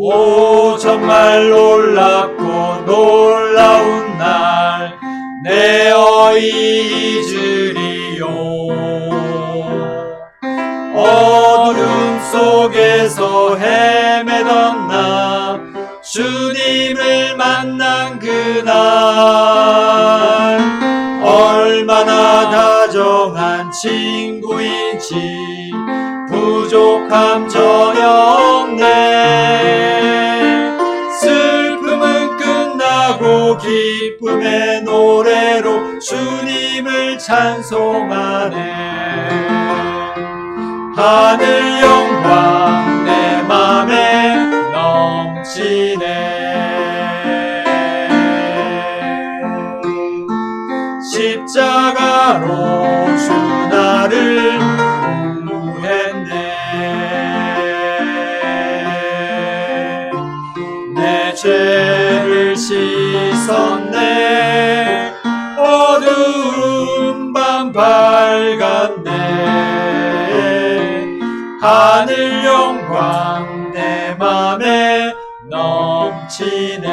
오 정말 놀랍고 놀라운 날 내 어이 잊으리요. 어두움 속에서 헤매던 나 주님을 만난 그날 얼마나 다정한 친구인지 부족함 전혀 기쁨의 노래로 주님을 찬송하네. 하늘 영광 내 맘에 넘치네. 십자가로 주 나를 구했네. 내 죄를 씻 하늘 영광 내 맘에 넘치네.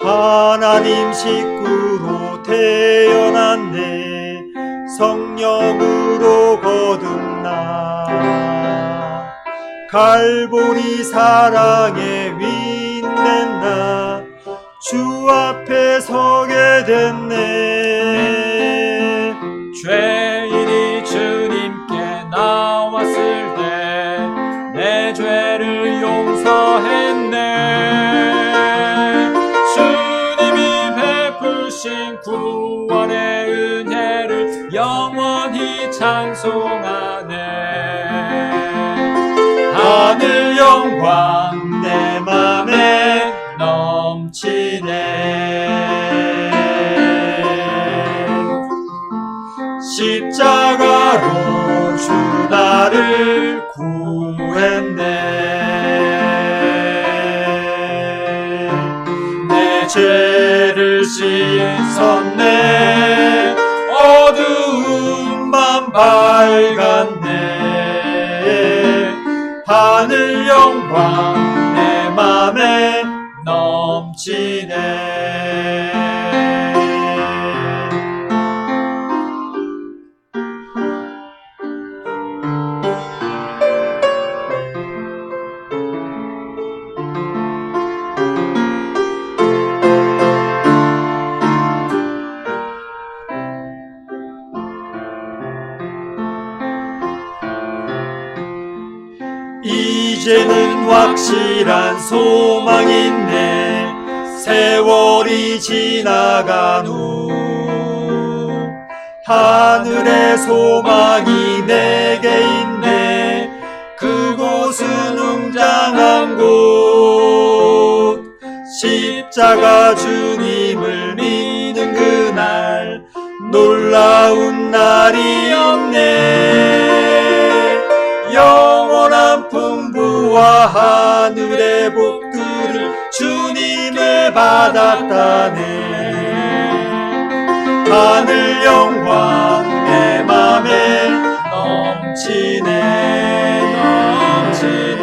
하나님 식구로 태어났네. 성령으로 거듭나. 갈보리 사랑에 윈낸 나주 앞에 서게 됐네 죄인이 주님께 나왔을 때 내 죄를 용서했네. 주님이 베푸신 구원의 은혜를 영원히 찬송하네. 하늘 영광 죄를 씻었네. 어두운 밤 밝았네. 하늘 영광 내 맘에 넘치네 이제는 확실한 소망이 있네. 세월이 지나간 후 하늘의 소망이 내게 있네. 그곳은 웅장한 곳. 십자가 주님을 믿는 그날 놀라운 날이었네 풍부와 하늘의 복들을 주님을 받았다네. 하늘 영광 내 맘에 넘치네. 넘치네.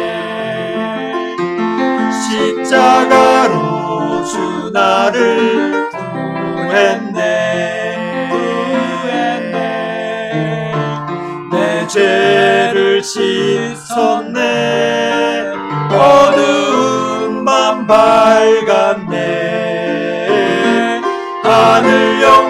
십자가로 주 나를 구했네. 구했네. 내 죄를 씻었네 밝았네. 하늘 영